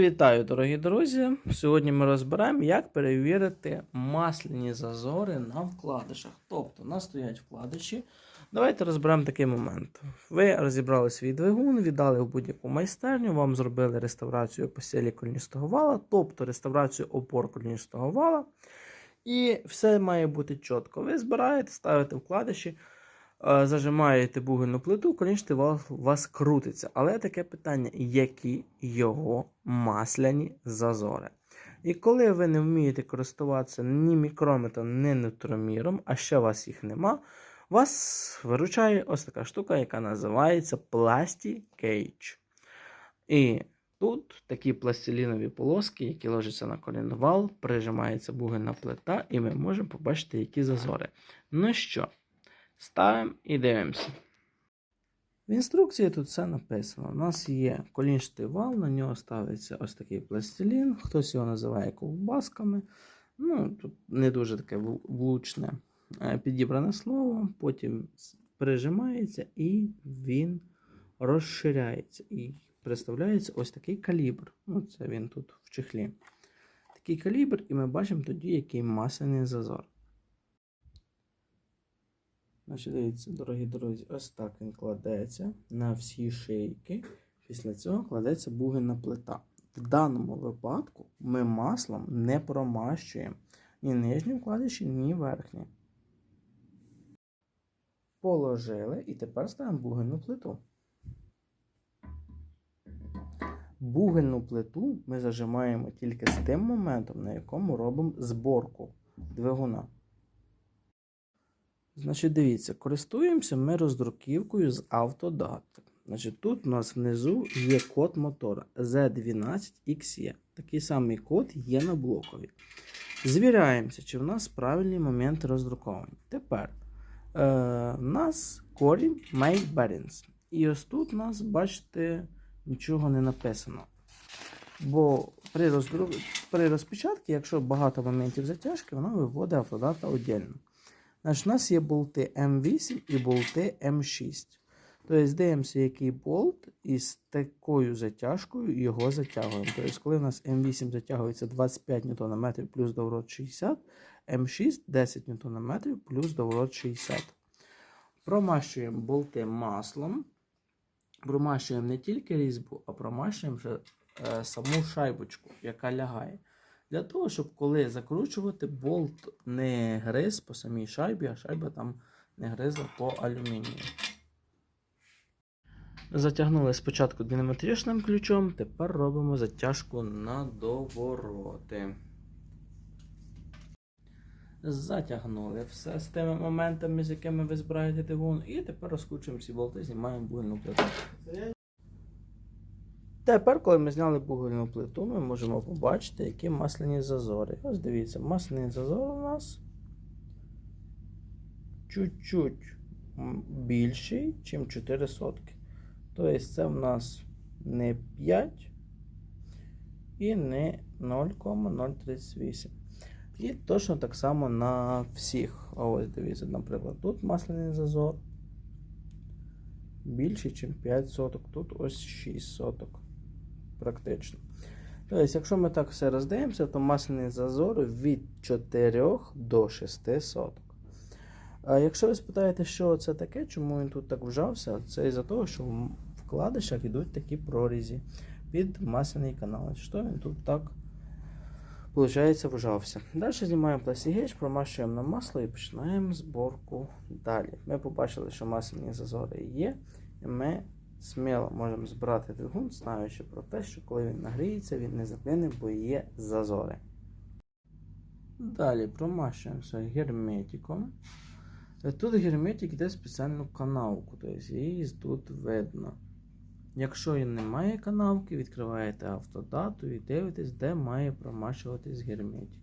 Вітаю, дорогі друзі! Сьогодні ми розберемо, як перевірити масляні зазори на вкладишах. Тобто, у нас стоять вкладиші. Давайте розберемо такий момент. Ви розібрали свій двигун, віддали в будь-яку майстерню, вам зробили реставрацію постелі коліністого вала, тобто реставрацію опор коліністого вала. І все має бути чітко. Ви збираєте, ставите вкладиші. Е, Зажимаєте бугельну плиту, колінчатий у вас крутиться. Але таке питання, які його масляні зазори. І коли ви не вмієте користуватися ні мікрометром, ні неутроміром, а ще у вас їх нема, вас виручає ось така штука, яка називається Plasti Cage. І тут такі пластилінові полоски, які ложаться на колінвал, прижимається бугельна плита, і ми можемо побачити, які зазори. Ну що? Ставимо і дивимося. В інструкції тут все написано. У нас є колінчатий вал, на нього ставиться ось такий пластилін, хтось його називає ковбасками. Ну, тут не дуже таке влучне е, підібране слово, потім прижимається і він розширяється. І представляється ось такий калібр. Ну, це він тут в чехлі. Такий калібр, і ми бачимо тоді, який масляний зазор. Значить, дивіться, дорогі друзі, ось так він кладеться на всі шийки. Після цього кладеться бугельна плита. В даному випадку ми маслом не промащуємо ні нижні вкладиші, ні верхні. Положили і тепер ставимо бугельну плиту. Бугельну плиту ми зажимаємо тільки з тим моментом, на якому робимо зборку двигуна. Значить, дивіться, користуємося ми роздруківкою з Autodata. Значить, тут у нас внизу є код мотора Z12XE. Такий самий код є на блокові. Звіряємося, чи в нас правильні моменти роздруковані. Тепер е, у нас корінь Make Bearings. І ось тут у нас, бачите, нічого не написано. Бо при, роздрук... при розпечатці, якщо багато моментів затяжки, вона виводить автодата віддільно. Значить, у нас є болти М8 і болти М6. Тобто дивимося, який болт із такою затяжкою його затягуємо. Тобто, коли у нас М8 затягується 25 Нм плюс доворот 60, М6 10 Нм плюс доворот 60. Промащуємо болти маслом. Промащуємо не тільки різьбу, а промащуємо вже е, саму шайбочку, яка лягає. Для того, щоб коли закручувати, болт не гриз по самій шайбі, а шайба там не гризла по алюмінію. Затягнули спочатку динамометричним ключом, тепер робимо затяжку на довороти. Затягнули все з тими моментами, з якими ви збираєте двигун, і тепер розкручуємо всі болти, знімаємо бугельну плиту. Тепер, коли ми зняли бугельну плиту, ми можемо побачити, які масляні зазори. Ось дивіться, масляний зазор у нас чуть-чуть більший, ніж 4 сотки. Тобто це в нас не 5 і не 0,038. І точно так само на всіх. Ось дивіться, наприклад, тут масляний зазор більший, ніж 5 соток. Тут ось 6 соток. Практично. Тобто, якщо ми так все роздивимося, то масляний зазор від 4 до 6 соток. А якщо ви спитаєте, що це таке, чому він тут так вжався, це із-за того, що в вкладишах йдуть такі прорізі під масляний канал. Що він тут так виходить, вжався. Далі знімаємо пластигейдж, промащуємо на масло і починаємо зборку далі. Ми побачили, що масляні зазори є, ми сміло можемо збирати двигун, знаючи про те, що коли він нагріється, він не заклине, бо є зазори. Далі промащуємося герметиком. Тут герметик йде спеціальну канавку, тобто її тут видно. Якщо немає канавки, відкриваєте автодату і дивитесь, де має промащуватись герметик.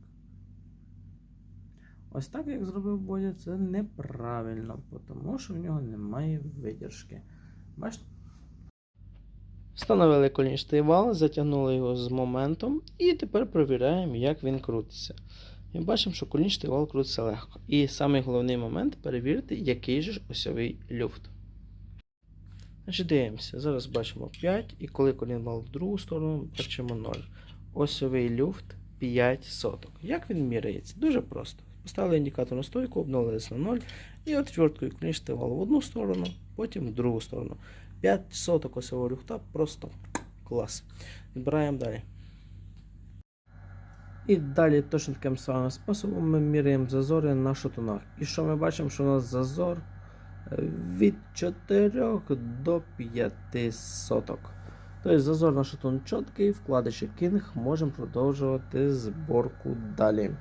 Ось так, як зробив Бодя, це неправильно, тому що в нього немає видержки. Бачите? Встановили колінчатий вал, затягнули його з моментом і тепер перевіряємо, як він крутиться. І бачимо, що колінчатий вал крутиться легко. І самий головний момент перевірити, який же осьовий люфт. Значить, дивимося. Зараз бачимо 5, і коли колін мав в другу сторону, бачимо 0. Осьовий люфт 5 соток. Як він міряється? Дуже просто. Поставили індикатор на стойку, обнулились на 0, і отверткою клінчите вал в одну сторону, потім в другу сторону. 5 соток осьового люфта просто клас. Відбираємо далі. І далі точно таким самим способом ми міряємо зазори на шатунах. І що ми бачимо, що у нас зазор від 4 до 5 соток. Тобто зазор на шатун чіткий, вкладиші кінг, можемо продовжувати зборку далі.